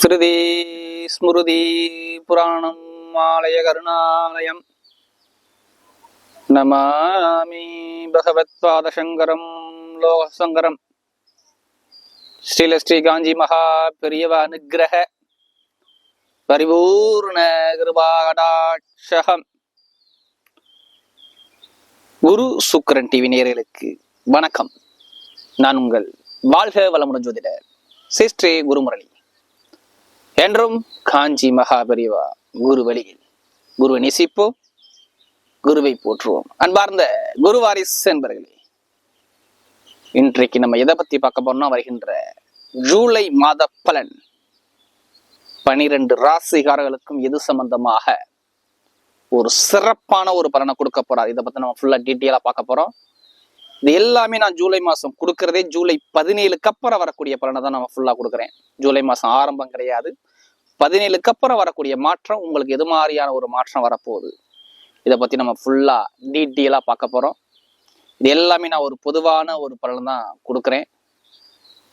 ஸ்ருதி ஸ்மிருதி புராணம் ஆலய கருணாலயம். நமாமி பகவத்பாதசங்கரம் லோகசங்கரம். ஸ்ரீல ஸ்ரீ காஞ்சி மகா பெரியவ அனுகிரக பரிபூர்ண கிருபாகடாட்சகம். குரு சுக்கரன் டிவி நேயர்களுக்கு வணக்கம். நான் உங்கள் வாழ்க வளமுடன் ஜோதிடர் சிஸ்ரீ குருமுரளி. என்றும் காஞ்சி மகாபரிவா குரு வழியில் குருவை நேசிப்போம் குருவை போற்றுவோம். அன்பார்ந்த குரு வாரிஸ் என்பர்களே இன்றைக்கு நம்ம எதை பத்தி பார்க்க போறோம்னா வருகின்ற ஜூலை மாத பலன். பனிரெண்டு ராசிகாரர்களுக்கும் எது சம்பந்தமாக ஒரு சிறப்பான ஒரு பலனை கொடுக்க போறார்? இதை பத்தி நம்ம ஃபுல்லா டீட்டெயிலா பார்க்க போறோம். இது எல்லாமே நான் ஜூலை மாசம் கொடுக்கறதே ஜூலை பதினேழுக்கு அப்புறம் வரக்கூடிய பலனை தான் நம்ம ஃபுல்லா கொடுக்குறேன். ஜூலை மாசம் ஆரம்பம் கிடையாது. பதினேழுக்கு அப்புறம் வரக்கூடிய மாற்றம் உங்களுக்கு எது மாதிரியான ஒரு மாற்றம் வரப்போகுது? இதை பற்றி நம்ம ஃபுல்லாக டீட்டெயிலாக பார்க்க போகிறோம் இது எல்லாமே நான் ஒரு பொதுவான ஒரு பலன் தான் கொடுக்குறேன்.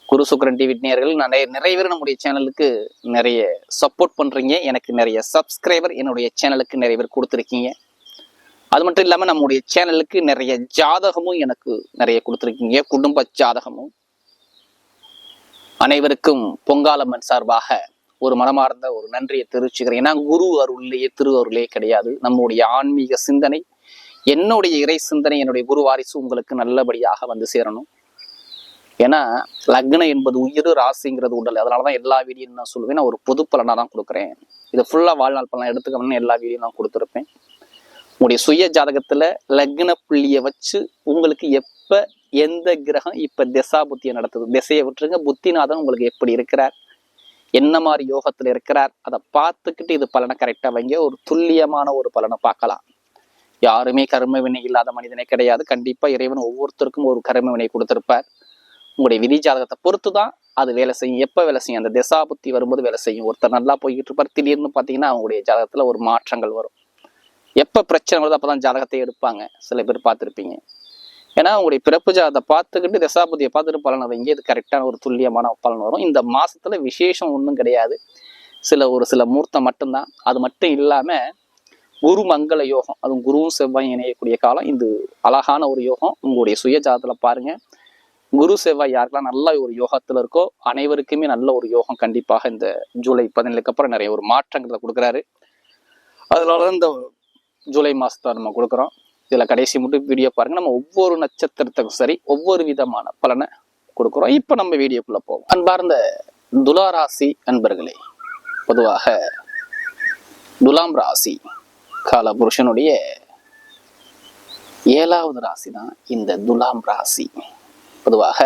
குரு சுக்கரன் டிவி நேர்கள் நிறைய நிறைய பேர் நம்முடைய சேனலுக்கு நிறைய சப்போர்ட் பண்ணுறீங்க எனக்கு நிறைய சப்ஸ்கிரைபர் என்னுடைய சேனலுக்கு நிறைய பேர் கொடுத்துருக்கீங்க. அது மட்டும் இல்லாமல் நம்முடைய சேனலுக்கு நிறைய ஜாதகமும் எனக்கு நிறைய கொடுத்துருக்கீங்க. குடும்ப ஜாதகமும். அனைவருக்கும் பொங்காலம்மன் சார்பாக ஒரு மனமார்ந்த ஒரு நன்றியை தெரிவிச்சுக்கிறேன். ஏன்னா குரு அருள்லேயே திரு அருளே கிடையாது. நம்முடைய ஆன்மீக சிந்தனை என்னுடைய இறை சிந்தனை என்னுடைய குரு வாரிசு உங்களுக்கு நல்லபடியாக வந்து சேரணும். ஏன்னா லக்னம் என்பது உயிர் ராசிங்கிறது உடல். அதனாலதான் எல்லா வீடியும் நான் சொல்லுவேன். நான் ஒரு பொது பலனாக தான் கொடுக்குறேன். இதை ஃபுல்லாக வாழ்நாள் பலன் எடுத்துக்கணும்னு எல்லா வீடியும் நான் கொடுத்துருப்பேன். உங்களுடைய சுய ஜாதகத்தில் லக்ன புள்ளியை வச்சு உங்களுக்கு எப்போ எந்த கிரகம் இப்போ திசா புத்தியை நடத்துது? திசையை விட்டுருங்க. புத்திநாதன் உங்களுக்கு எப்படி இருக்கிறார்? என்ன மாதிரி யோகத்துல இருக்கிறார் அதை பார்த்துக்கிட்டு இது பலனை கரெக்டா வைங்க. ஒரு துல்லியமான ஒரு பலனை பார்க்கலாம். யாருமே கர்ம வினை இல்லாத மனிதனே கிடையாது. கண்டிப்பா இறைவன் ஒவ்வொருத்தருக்கும் ஒரு கர்ம வினை கொடுத்துருப்பார். உங்களுடைய விதி ஜாதகத்தை பொறுத்து தான் அது வேலை செய்யும். எப்ப வேலை செய்யும்? அந்த திசா புத்தி வரும்போது வேலை செய்யும். ஒருத்தர் நல்லா போய்கிட்டு இருப்பார். திடீர்னு பாத்தீங்கன்னா அவங்களுடைய ஜாதகத்தில் ஒரு மாற்றங்கள் வரும். எப்ப பிரச்சனை வருது அப்போ தான் ஜாதகத்தை எடுப்பாங்க. சில பேர் பார்த்துருப்பீங்க. ஏன்னா அவங்களுடைய பிறப்பு ஜாதத்தை பார்த்துக்கிட்டு தசாபதியை பார்த்துட்டு பலனை வைங்க இது கரெக்டான ஒரு துல்லியமான பலன் வரும். இந்த மாசத்துல விசேஷம் ஒன்றும் கிடையாது. சில ஒரு சில மூர்த்தம் மட்டும்தான். அது மட்டும் இல்லாம குரு மங்கள யோகம். அதுவும் குருவும் செவ்வாய் இணையக்கூடிய காலம். இது அழகான ஒரு யோகம். உங்களுடைய சுய ஜாதத்துல பாருங்க. குரு செவ்வாய் யாருக்கெல்லாம் நல்ல ஒரு யோகத்துல இருக்கோ அனைவருக்குமே நல்ல ஒரு யோகம் கண்டிப்பாக இந்த ஜூலை பதினேழுக்கு அப்புறம் நிறைய ஒரு மாற்றங்களை கொடுக்குறாரு. அதனால இந்த ஜூலை மாசத்தை நம்ம கொடுக்குறோம். இதுல கடைசி மட்டும் வீடியோ பாருங்க. நம்ம ஒவ்வொரு நட்சத்திரத்துக்கும் சரி ஒவ்வொரு விதமான பலனை கொடுக்குறோம். இப்ப நம்ம வீடியோக்குள்ள போவோம். அன்பார்ந்த துலாராசி அன்பர்களே பொதுவாக துலாம் ராசி கால புருஷனுடைய ஏழாவது ராசி தான் இந்த துலாம் ராசி. பொதுவாக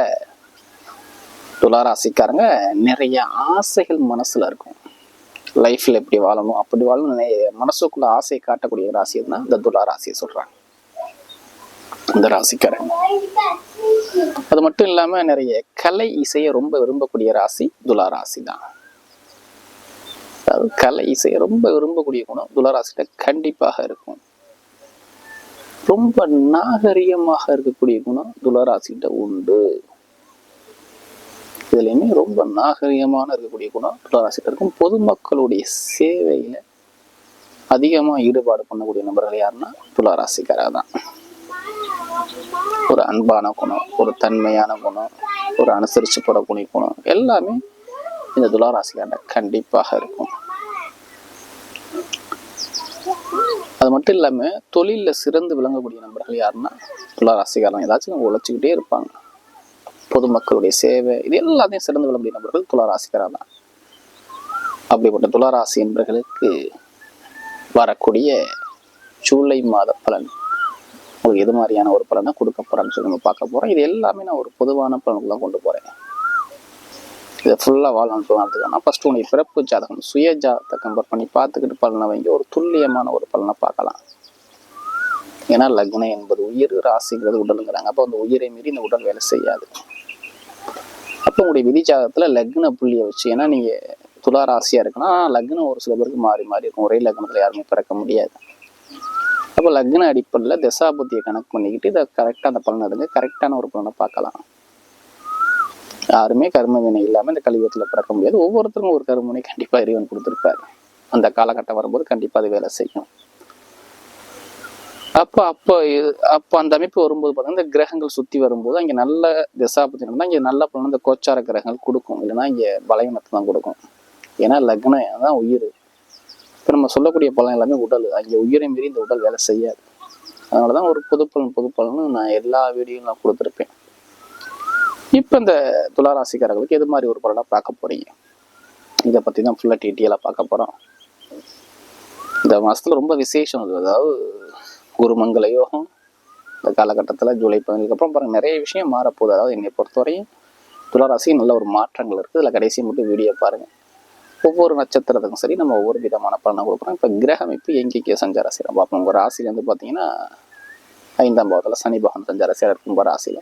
துலா ராசிக்காரங்க நிறைய ஆசைகள் மனசுல இருக்கும். லைஃப்ல எப்படி வாழணும் அப்படி வாழணும் நிறைய மனசுக்குள்ள ஆசையை காட்டக்கூடிய ராசி தான் இந்த துலா ராசியை சொல்றாங்க. இந்த ராசிக்காரன். அது மட்டும் இல்லாம நிறைய கலை இசையை ரொம்ப விரும்பக்கூடிய ராசி துலா ராசி தான் அதாவது கலை இசையை ரொம்ப விரும்பக்கூடிய குணம் துளராசிட்ட கண்டிப்பாக இருக்கும். ரொம்ப நாகரிகமாக இருக்கக்கூடிய குணம் துளராசிட்ட உண்டு. இதுலையுமே ரொம்ப நாகரிகமான இருக்கக்கூடிய குணம் துளராசிட்ட இருக்கும். பொதுமக்களுடைய சேவையில அதிகமா ஈடுபாடு பண்ணக்கூடிய நபர்கள் யாருன்னா துளாராசிக்காரர் தான் ஒரு அன்பான குணம் ஒரு தன்மையான குணம் ஒரு அனுசரிச்சு போடக்கூடிய குணம் எல்லாமே இந்த துளாராசிக்காரன் கண்டிப்பாக இருக்கும். அது மட்டும் இல்லாம தொழில சிறந்து விளங்கக்கூடிய நண்பர்கள் யாருன்னா துளாராசிக்காரன் ஏதாச்சும் உழைச்சிக்கிட்டே இருப்பாங்க. பொதுமக்களுடைய சேவை இது எல்லாத்தையும் சிறந்து விளங்கக்கூடிய நபர்கள் துளாராசிக்காரன் தான். அப்படிப்பட்ட துளாராசி என்பர்களுக்கு வரக்கூடிய ஜூலை மாத பலன் ஸோ எது மாதிரியான ஒரு பலனை கொடுக்க போறேன்னு சொல்லி நம்ம பார்க்க போகிறோம் இது எல்லாமே நான் ஒரு பொதுவான பலனுக்கு தான் கொண்டு போறேன். இதை ஃபுல்லாக வாழணும் வாழ்த்துக்கான ஃபர்ஸ்ட் உனக்கு பிறப்பு ஜாதகம் சுய ஜாதகத்தை கம்பேர் பண்ணி பார்த்துக்கிட்டு பலனை வாங்கி. ஒரு துல்லியமான ஒரு பலனை பார்க்கலாம். ஏன்னா லக்னம் என்பது உயிர் ராசிங்கிறது உடலுங்கிறாங்க. அப்போ அந்த உயிரை மீறி இந்த உடல் வேலை செய்யாது. அப்போ உங்களுடைய விதி ஜாதகத்தில் லக்ன புள்ளியை வச்சு ஏன்னா நீங்க துலா ராசியா இருக்குன்னா லக்னம் ஒரு சில பேருக்கு மாறி மாறி இருக்கும். ஒரே லக்னத்துல யாருமே பிறக்க முடியாது. அப்போ லக்ன அடிப்படையில் தசாபுத்தியை கணக்கு பண்ணிக்கிட்டு இதை கரெக்டாக அந்த பலன் எடுங்க கரெக்டான ஒரு பலனை பார்க்கலாம். யாருமே கர்ம வினை இல்லாம இந்த கலியுகத்துல பிறக்க முடியாது. ஒவ்வொருத்தருக்கும் ஒரு கர்மனை கண்டிப்பா இறைவன் கொடுத்திருப்பாரு. அந்த காலகட்டம் வரும்போது கண்டிப்பா அது வேலை செய்யும். அப்ப அப்ப இது- அப்ப அந்த அமைப்பு வரும்போது பார்த்தீங்கன்னா இந்த கிரகங்கள் சுத்தி வரும்போது அங்க நல்ல திசாபத்தி நடந்தால் இங்க நல்ல பலன் இந்த கோச்சார கிரகங்கள் கொடுக்கும். இல்லைன்னா இங்க பலவீனத்தை தான் கொடுக்கும். ஏன்னா லக்னம் தான் உயிர். இப்போ நம்ம சொல்லக்கூடிய பலன் எல்லாமே உடல். அங்கே உயிரை மீறி இந்த உடல் வேலை செய்யாது. அதனாலதான் ஒரு பொது பலன் நான் எல்லா வீடியோவும் நான் கொடுத்துருப்பேன். இப்போ இந்த துளாராசிக்காரர்களுக்கு எது மாதிரி ஒரு பலனாக பார்க்க போகிறீங்க இதை பற்றி தான் ஃபுல்லாக டீட்டெயிலாக பார்க்க போகிறோம் இந்த மாதத்தில் ரொம்ப விசேஷம் அது. அதாவது குருமங்கல யோகம் இந்த காலகட்டத்தில் ஜூலை பதினேழுக்கு அப்புறம் பாருங்கள் நிறைய விஷயம் மாறப்போகுது. அதாவது என்னை பொறுத்தவரையும் துளாராசி நல்ல ஒரு மாற்றங்கள் இருக்குது. இதில் கடைசி மட்டும் வீடியோ பாருங்கள் ஒவ்வொரு நட்சத்திரத்துக்கும் சரி நம்ம ஒவ்வொரு விதமான பலனை கொடுக்குறோம். இப்போ கிரக அமைப்பு எங்கேக்கே சஞ்சார செய்கிறோம் பார்ப்போம். உங்கள் ராசிலேருந்து பார்த்தீங்கன்னா ஐந்தாம் பாவத்தில் சனி பகவான் சஞ்சார செய்கிறார் கும்ப ராசியில்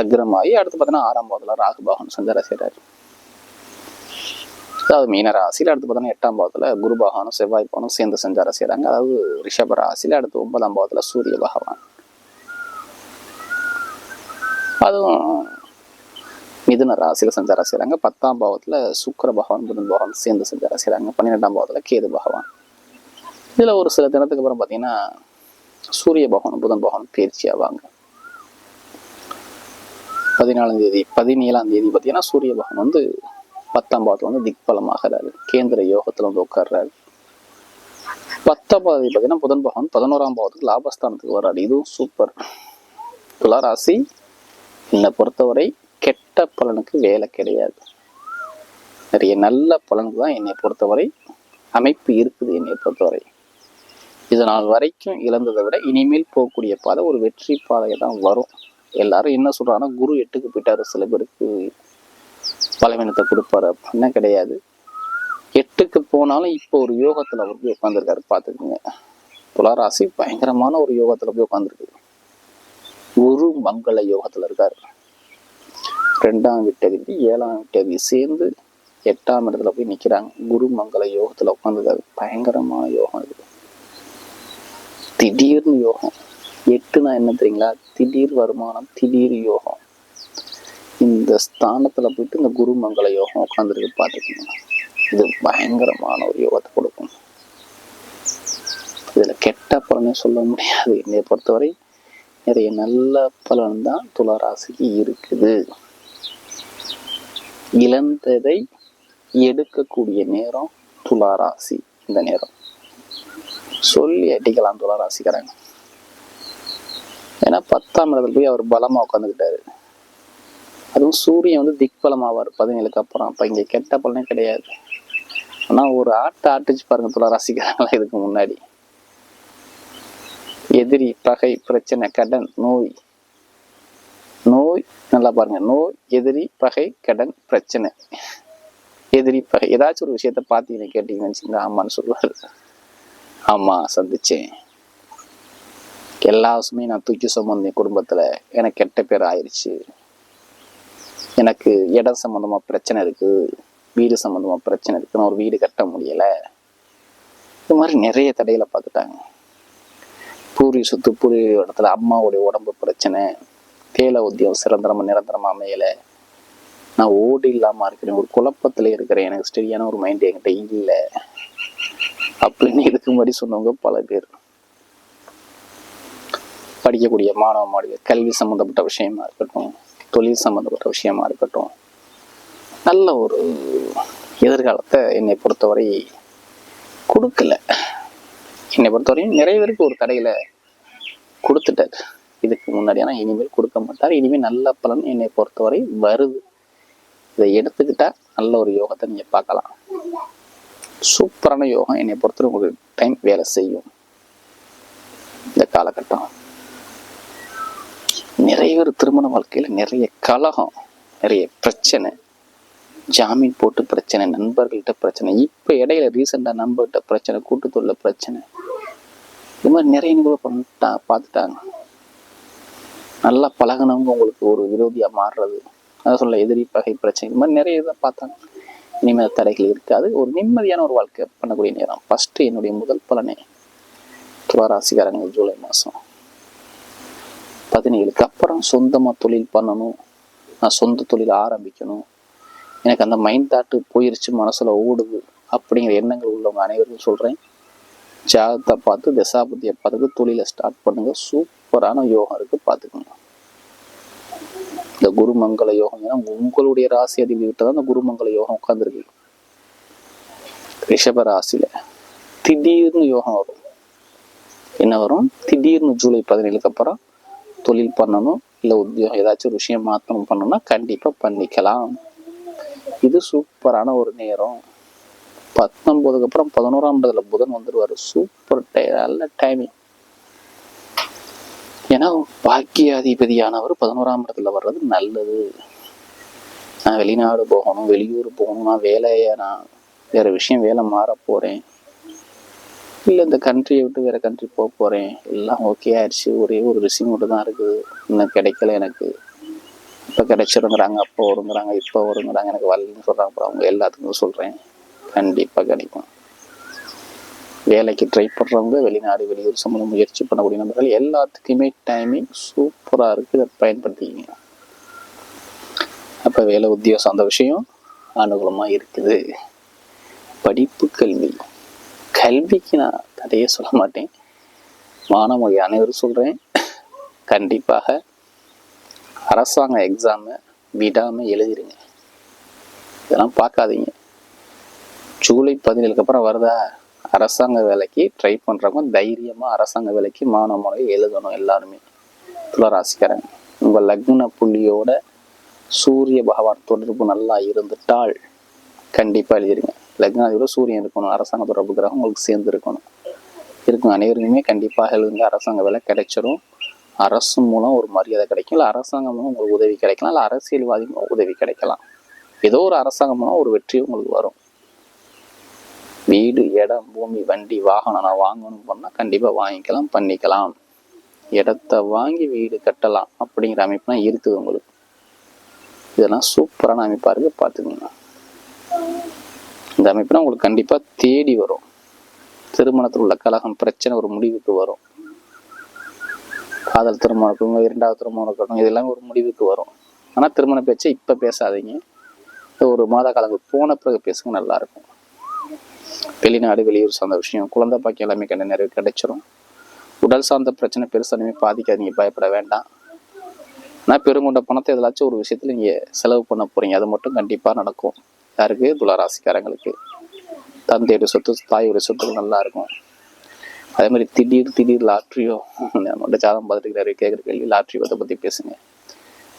அக்ரமாயி அடுத்து பார்த்தீங்கன்னா ஆறாம் பாவத்தில் ராகு பகவான் சஞ்சார செய்கிறார் அதாவது மீன ராசியில் அடுத்து பார்த்தோன்னா எட்டாம் பாவத்தில் குரு பகவானும் செவ்வாய் பகவானும் சேர்ந்து சஞ்சாரம் செய்கிறாங்க அதாவது ரிஷப ராசியில் அடுத்து ஒன்பதாம் பாவத்தில் சூரிய பகவான். அதுவும் மிதுன ராசியில் சஞ்சாரம் செய்கிறாங்க பத்தாம் பாவத்தில் சுக்கர பகவான் புதன் பகவான் சேர்ந்து சஞ்சாரம் செய்கிறாங்க பன்னிரெண்டாம் பாவத்தில் கேது பகவான். இதில் ஒரு சில தினத்துக்கு அப்புறம் பார்த்தீங்கன்னா சூரிய பகவான் புதன் பகவான் பயிற்சி ஆவாங்க. பதினாலாம் தேதி பதினேழாம் தேதி பார்த்தீங்கன்னா சூரிய பகவான் வந்து பத்தாம் பாவத்தில் வந்து திக்பலமாகிறாரு. கேந்திர யோகத்தில் வந்து உட்கார்றாரு. பத்தாம் பாவதி பார்த்தீங்கன்னா புதன் பகவான் பதினோராம் பாவத்துக்கு லாபஸ்தானத்துக்கு வர்றாரு. இதுவும் சூப்பர் துளாராசி என்னை பொறுத்தவரை கெட்ட பலனுக்கு வேலை கிடையாது. நிறைய நல்ல பலனுக்கு தான் என்னை பொறுத்தவரை அமைப்பு இருக்குது என்னை பொறுத்தவரை. இது நாள் வரைக்கும் இழந்ததை விட இனிமேல் போகக்கூடிய பாதை ஒரு வெற்றி பாதையை தான் வரும். எல்லாரும் என்ன சொல்கிறாங்கன்னா குரு எட்டுக்கு போயிட்டாரு சில பேருக்கு பலவீனத்தை கொடுப்பாரு. அப்படின்னா கிடையாது. எட்டுக்கு போனாலும் இப்போ ஒரு யோகத்தில் அவர் போய் உட்காந்துருக்காரு பார்த்துக்குங்க. துளாராசி பயங்கரமான ஒரு யோகத்தில் போய் உட்காந்துருக்கு குரு மங்கள யோகத்தில் இருக்காரு. ரெண்டாம் விட்டதிபதி ஏழாம் விட்டதிபதி சேர்ந்து எட்டாம் இடத்துல போய் நிற்கிறாங்க குரு மங்கள யோகத்துல உட்காந்துருக்காரு பயங்கரமான யோகம் இது. திடீர்னு யோகம். எட்டுனா என்ன தெரியுங்களா? திடீர் வருமானம் திடீர் யோகம். இந்த ஸ்தானத்தில் போயிட்டு இந்த குரு மங்கள யோகம் உட்காந்துருக்கு பார்த்துக்கோங்க. இது பயங்கரமான ஒரு யோகத்தை கொடுக்கும். இதில் கெட்ட பலனே சொல்ல முடியாது. என்னை பொறுத்தவரை நிறைய நல்ல பலன் தான் துளராசிக்கு இருக்குது. இழந்ததை எடுக்கக்கூடிய நேரம் துளாராசி இந்த நேரம். சொல்லி அடிக்கலாம் துளாராசிக்காரங்க. ஏன்னா பத்தாம் இடத்துல போய் அவர் பலமா உட்காந்துக்கிட்டாரு அதுவும் சூரியன் வந்து திக்பலமாவார். பதினேழுக்கு அப்புறம். அப்ப இங்க கெட்ட பலனே கிடையாது. ஆனா ஒரு ஆட்டை ஆட்டுச்சு பாருங்க துளாராசிக்காரங்களா இதுக்கு முன்னாடி. எதிரி பகை பிரச்சனை கடன் நோய். நோய் நல்லா பாருங்க. நோய் எதிரி பகை கடன் பிரச்சனை. எதிரி பகை. ஏதாச்சும் ஒரு விஷயத்த பார்த்தீங்கன்னு கேட்டீங்கன்னு வச்சுங்களா ஆமான்னு சொல்லுவாரு. ஆமா சந்திச்சேன். எல்லா சுமையும் நான் தூக்கி சுமந்தேன் குடும்பத்துல. எனக்கு கெட்ட பேர் ஆயிடுச்சு எனக்கு இடம் சம்மந்தமாக பிரச்சனை இருக்கு. வீடு சம்மந்தமாக பிரச்சனை இருக்கு. நான் ஒரு வீடு கட்ட முடியல. இது மாதிரி நிறைய தடையில் பார்த்துட்டாங்க. பூரி சொத்து பூரி இடத்துல அம்மாவுடைய உடம்பு பிரச்சனை. தேல உத்தியம் சிறந்தரமாக நிரந்தரமாக அமையலை. நான் ஓடி இல்லாமல் இருக்கிறேன். ஒரு குழப்பத்தில் இருக்கிறேன். எனக்கு சரியான ஒரு மைண்ட் என்கிட்ட இல்லை. அப்படின்னு இதுக்கு முன்னாடி சொன்னவங்க பல பேர். படிக்கக்கூடிய மாணவ மாணவிகள் கல்வி சம்மந்தப்பட்ட விஷயமா இருக்கட்டும் தொழில் சம்மந்தப்பட்ட விஷயமா இருக்கட்டும் நல்ல ஒரு எதிர்காலத்தை என்னை பொறுத்தவரை கொடுக்கல. என்னை பொறுத்தவரையும் நிறைய பேருக்கு ஒரு கடையில் கொடுத்துட்டார். இதுக்கு முன்னாடி ஆனால் இனிமேல் கொடுக்க மாட்டார். இனிமேல் நல்ல பலன் என்னை பொறுத்தவரை வருது. இதை எடுத்துக்கிட்டா நல்ல ஒரு யோகத்தை நீங்க பார்க்கலாம். சூப்பரான யோகம் என்னை பொறுத்தவரை உங்களுக்கு டைம் வேலை செய்யும். இந்த காலகட்டம். நிறைய பேர் திருமண வாழ்க்கையில நிறைய கலகம் நிறைய பிரச்சனை. ஜாமீன் போட்டு பிரச்சனை நண்பர்கள்ட்ட பிரச்சனை இப்ப இடையில ரீசெண்டாக நண்பர்கிட்ட பிரச்சனை கூட்டுத்தொழில பிரச்சனை. இது மாதிரி நிறைய நிகழ்வு பண்ணிட்டா பார்த்துட்டாங்க. நல்லா பழகுனவங்க உங்களுக்கு ஒரு விரோதியாக மாறுறது. அதான் சொல்ல எதிரி பகை பிரச்சனை. இந்த மாதிரி நிறைய இதை பார்த்தாங்க. இனிமேல் தடைகள் இருக்காது. ஒரு நிம்மதியான ஒரு வாழ்க்கை பண்ணக்கூடிய நேரம். ஃபஸ்ட்டு என்னுடைய முதல் பலனே துளாராசிக்காரங்க ஜூலை மாதம் பதினேழுக்கு அப்புறம் சொந்தமாக தொழில் பண்ணணும். நான் சொந்த தொழில் ஆரம்பிக்கணும். எனக்கு அந்த மைண்ட் தாட்டு போயிருச்சு மனசுல ஓடுது அப்படிங்கிற எண்ணங்கள் உள்ளவங்க அனைவருக்கும் சொல்கிறேன் ஜாதகத்தை பார்த்து தசாபதியை பார்த்துட்டு தொழிலை ஸ்டார்ட் பண்ணுங்க. சூப்பரான யோகம் இருக்கு பார்த்துக்கோங்க. இந்த குருமங்கள யோகம் ஏன்னா உங்களுடைய ராசி அதிபதி தான் இந்த குருமங்கள யோகம் உட்காந்துருக்கு ரிஷப ராசியில திடீர்னு யோகம் வரும். என்ன வரும்? திடீர்னு ஜூலை பதினேழுக்கு அப்புறம் தொழில் பண்ணணும் இல்லை உத்தியோகம் ஏதாச்சும் ஒரு விஷயம் மாற்றணும் பண்ணணும்னா கண்டிப்பாக பண்ணிக்கலாம். இது சூப்பரான ஒரு நேரம். பத்தொன்பதுக்கு அப்புறம் பதினோராம் இடத்துல புதன் வந்துடுவார் சூப்பர் டை நல்ல டைமிங் ஏன்னா பாக்கியாதிபதியானவர் பதினோராம் இடத்துல வர்றது நல்லது. நான் வெளிநாடு போகணும் வெளியூர் போகணும் நான் வேலையை நான் வேற விஷயம் வேலை மாற போறேன். இல்லை இந்த கண்ட்ரியை விட்டு வேற கண்ட்ரி போக போறேன். எல்லாம் ஓகே ஆயிடுச்சு. ஒரே ஒரு ரிசீவ் மட்டும் தான் இருக்குது. இன்னும் கிடைக்கல எனக்கு. இப்போ கிடைச்சிருங்கிறாங்க அப்போ வருங்கிறாங்க இப்போ வருங்கிறாங்க எனக்கு வரலன்னு சொல்கிறாங்க அப்புறம் அவங்க எல்லாத்துக்கும் சொல்கிறேன் கண்டிப்பாக கிடைக்கும். வேலைக்கு ட்ரை பண்ணுறவங்க வெளிநாடு வெளியூர் சம்மந்தம் முயற்சி பண்ணக்கூடிய நபர்கள் எல்லாத்துக்குமே டைமிங் சூப்பராக இருக்குது இதை பயன்படுத்திக்கிங்க. அப்போ வேலை உத்தியோகம் அந்த விஷயம் அனுகூலமாக இருக்குது. படிப்பு கல்வி. கல்விக்கு நான் கதையே சொல்ல மாட்டேன். மாணவர்கள் அனைவரும் சொல்கிறேன் கண்டிப்பாக அரசாங்க எக்ஸாமை விடாமல் எழுதிருங்க. இதெல்லாம் பார்க்காதீங்க. ஜூலை பதினேழுக்கு அப்புறம் வருதா? அரசாங்க வேலைக்கு ட்ரை பண்ணுறவங்க தைரியமாக அரசாங்க வேலைக்கு மாணவ மாணவி எழுதணும் எல்லாருமே. துளராசிக்காரங்க உங்கள் லக்ன புள்ளியோட சூரிய பகவான் தொடர்பு நல்லா இருந்துட்டால் கண்டிப்பாக எழுதிருங்க. லக்னாதிபதியோட சூரியன் இருக்கணும் அரசாங்க தொடர்பு கிரகம் உங்களுக்கு சேர்ந்து இருக்கணும். இருக்கும் அனைவருக்குமே கண்டிப்பாக எழுதுங்க. அரசாங்க வேலை கிடைச்சிரும். அரசு மூலம் ஒரு மரியாதை கிடைக்கும். இல்லை அரசாங்கம் மூலம் உங்களுக்கு உதவி கிடைக்கலாம். இல்லை அரசியல்வாதி மூலம் உதவி கிடைக்கலாம். ஏதோ ஒரு அரசாங்கம் மூலம் ஒரு வெற்றி உங்களுக்கு வரும். வீடு இடம் பூமி வண்டி வாகனம் நான் வாங்கணும் பண்ணால் கண்டிப்பாக வாங்கிக்கலாம் பண்ணிக்கலாம். இடத்த வாங்கி வீடு கட்டலாம் அப்படிங்கிற அமைப்புலாம் இருக்குது உங்களுக்கு. இதெல்லாம் சூப்பரான அமைப்பாக இருக்கு பார்த்துக்கோங்க. இந்த அமைப்புனா உங்களுக்கு கண்டிப்பாக தேடி வரும். திருமணத்தில் உள்ள கலகம் பிரச்சனை ஒரு முடிவுக்கு வரும். காதல் திருமணம் இருக்கட்டும் இரண்டாவது திருமணம் இருக்கட்டும் இதெல்லாம் ஒரு முடிவுக்கு வரும். ஆனால் திருமண பேச்சை இப்போ பேசாதீங்க. ஒரு மாத காலங்கள் போன பிறகு பேசுங்க நல்லாயிருக்கும் வெளிநாடு வெளியூர் சார்ந்த விஷயம். குழந்தை பாக்கி எல்லாமே கண்ட நிறைவு கிடைச்சிரும். உடல் சார்ந்த பிரச்சனை பெருசாலுமே பாதிக்காதீங்க பயப்பட வேண்டாம். நான் பெருங்கொண்ட பணத்தை எதாச்சும் ஒரு விஷயத்துல நீங்க செலவு பண்ண போறீங்க. அது மட்டும் கண்டிப்பா நடக்கும். யாருக்கு? துளராசிக்காரங்களுக்கு தந்தையுடைய சொத்து தாயுடைய சொத்துக்கள் நல்லா இருக்கும். அதே மாதிரி திடீர் திடீர் லாட்ரியோ நம்மளோட ஜாதகம் பார்த்துட்டு கேட்குற கேள்வி லாட்ரி யோகத்தை பற்றி பேசுங்க.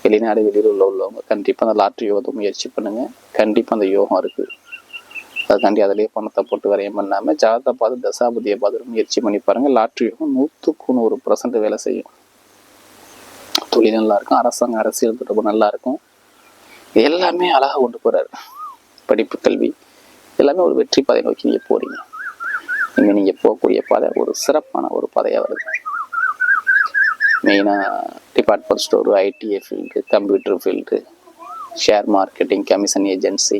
வெளிநாடு வெளியில் உள்ள உள்ளவங்க கண்டிப்பாக அந்த லாட்ரி யோகத்தை முயற்சி பண்ணுங்க. கண்டிப்பாக அந்த யோகம் இருக்குது அதுக்காண்டி அதிலேயே பணத்தை போட்டு வரையும் பண்ணாமல் ஜாதகத்தை பார்த்து தசாபதியை பார்த்து முயற்சி பண்ணி பாருங்கள் லாட்ரி நூற்றுக்கு நூறு பர்சன்ட் வேலை செய்யும். தொழில் நல்லா இருக்கும். அரசாங்கம் அரசியல் தொடர்பு நல்லா இருக்கும். எல்லாமே அழகாக கொண்டு போகிறாரு படிப்பு கல்வி எல்லாமே ஒரு வெற்றி பாதை நோக்கி நீங்கள் போகிறீங்க இங்கே நீங்கள் போகக்கூடிய பாதை ஒரு சிறப்பான ஒரு பாதையாக வருது. மெயினாக department store ITA field computer field share marketing commission agency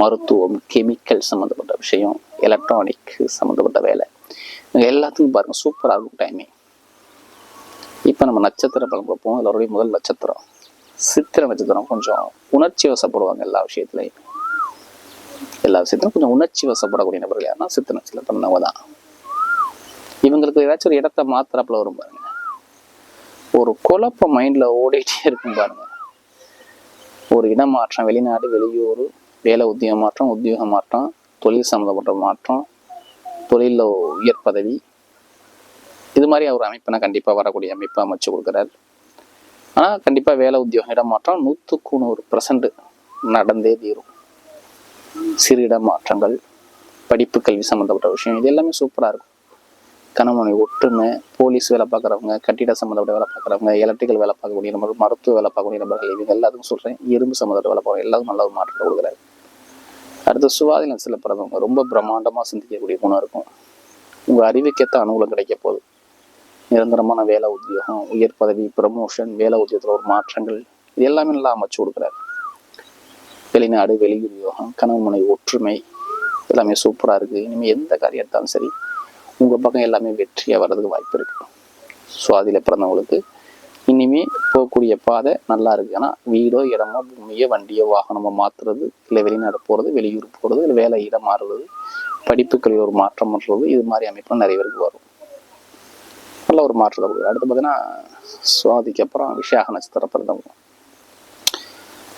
மருத்துவம் கெமிக்கல் சம்மந்தப்பட்ட விஷயம் எலக்ட்ரானிக் சம்மந்தப்பட்ட வேலை. எல்லாத்துக்கும் பாருங்கள் சூப்பராக இருக்கும் டைமிங் இப்போ நம்ம நட்சத்திர பலன் பார்ப்போம். எல்லாருடைய முதல் நட்சத்திரம். சித்திர நட்சத்திரம். கொஞ்சம் உணர்ச்சி வசப்படுவாங்க எல்லா விஷயத்துலையும். எல்லா விஷயத்திலும் கொஞ்சம் உணர்ச்சி வசப்படக்கூடிய நபர்கள் யாருன்னா சித்திர நட்சத்திரம் பண்ணவங்க தான். இவங்களுக்கு ஏதாச்சும் ஒரு இடத்த மாத்திரப்புல வரும் பாருங்க. ஒரு குழப்பம் மைண்ட்ல ஓடிட்டே இருக்கும் பாருங்க. ஒரு இடமாற்றம் வெளிநாடு வெளியூர் வேலை உத்தியோக மாற்றம் உத்தியோக மாற்றம் தொழில் சம்மந்தப்பட்ட மாற்றம் தொழிலில் உயர் பதவி. இது மாதிரி அவர் அமைப்பினா கண்டிப்பாக வரக்கூடிய அமைப்பை அமைச்சு கொடுக்குறாரு. ஆனால் கண்டிப்பாக வேலை உத்தியோகம் இடமாற்றம் நூற்றுக்கு நூறு பர்சன்ட் நடந்தே தீரும். சிறு இடமாற்றங்கள் படிப்பு கல்வி சம்மந்தப்பட்ட விஷயம் இது எல்லாமே சூப்பராக இருக்கும். கணவனை ஒற்றுமை போலீஸ் வேலை பார்க்குறவங்க கட்டிட சம்மந்தப்பட்ட வேலை பார்க்குறவங்க எலக்ட்ரிக்கல் வேலை பார்க்கக்கூடிய நபர்கள் மருத்துவ வேலை பார்க்கக்கூடிய நபர்கள் இவங்க எல்லாத்துக்கும் சொல்கிறேன் இரும்பு சம்மந்தப்பட்ட வேலை பார்க்குறோம் எல்லாத்துக்கும் நல்ல ஒரு மாற்றத்தை கொடுக்குறாரு. அடுத்து சுவாதினம் சில பிறந்தவங்க ரொம்ப பிரம்மாண்டமாக சிந்திக்கக்கூடிய குணம் இருக்கும். உங்கள் அறிவுக்கேற்ற அனுகூலம் கிடைக்க போகுது. நிரந்தரமான வேலை உத்தியோகம் உயர் பதவி ப்ரமோஷன் வேலை உத்தியோகத்தில் ஒரு மாற்றங்கள் இது எல்லாமே நல்லா அமைச்சு கொடுக்குறாரு. வெளிநாடு வெளி உத்தியோகம் கனவு முனை ஒற்றுமை எல்லாமே சூப்பராக இருக்குது இனிமேல் எந்த காரியம் எடுத்தாலும் சரி உங்கள் பக்கம் எல்லாமே வெற்றியாக வர்றதுக்கு வாய்ப்பு இருக்குது சுவாதியில் பிறந்தவங்களுக்கு இனிமே போகக்கூடிய பாதை நல்லா இருக்கு. ஆனால் வீடோ இடமோ பூமியோ வண்டியோ வாகனமோ மாற்றுறது இல்லை வெளிநாடு போகிறது வெளியூர் போகிறது இல்லை வேலை இடம் மாறுறது படிப்புகளில் ஒரு மாற்றம் பண்ணுறது இது மாதிரி அமைப்புகள் நிறைய பேருக்கு வரும். நல்ல ஒரு மாற்றம் கொடுக்குது. அடுத்து பார்த்தீங்கன்னா சுவாதிக்கு அப்புறம் விஷாக நட்சத்திர பிறந்தவங்க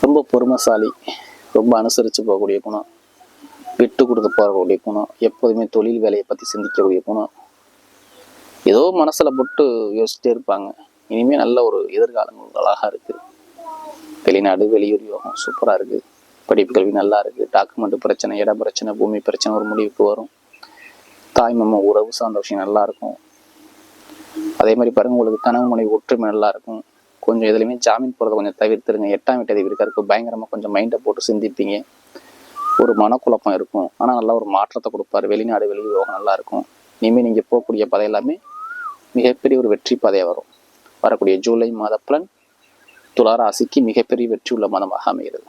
ரொம்ப பொறுமைசாலி ரொம்ப அனுசரித்து போகக்கூடிய குணம் விட்டு கொடுத்து போகக்கூடிய குணம் எப்போதுமே தொழில் வேலையை பற்றி சிந்திக்கக்கூடிய குணம். ஏதோ மனசில் போட்டு யோசிச்சுட்டே இருப்பாங்க. இனிமே நல்ல ஒரு எதிர்காலம் உங்களுக்கு இருக்கு. வெளிநாடு வெளியூர் யோகம் சூப்பரா இருக்கு. படிப்பு கல்வி நல்லா இருக்கு. டாக்குமெண்ட் பிரச்சனை இட பிரச்சனை பூமி பிரச்சனை ஒரு முடிவுக்கு வரும். தாய் மாமா உறவு சார்ந்த விஷயம் நல்லா இருக்கும். அதே மாதிரி பாருங்க உங்களுக்கு கனவு மனைவி ஒற்றுமை நல்லா இருக்கும். கொஞ்சம் எதுலையுமே ஜாமீன் போகிறத கொஞ்சம் தவிர்த்துருங்க. எட்டாம் வீட்டு அதிபர் இருக்காருக்கு பயங்கரமாக கொஞ்சம் மைண்டை போட்டு சிந்திப்பீங்க. ஒரு மனக்குழப்பம் இருக்கும். ஆனால் நல்லா ஒரு மாற்றத்தை கொடுப்பாரு. வெளிநாடு வெளியூர் யோகம் நல்லா இருக்கும். இனிமேல் நீங்கள் போகக்கூடிய பதை எல்லாமே மிகப்பெரிய ஒரு வெற்றி பதையை வரும். வரக்கூடிய ஜூலை மாத பலன் துளாராசிக்கு மிகப்பெரிய வெற்றியுள்ள மாதமாக அமைகிறது.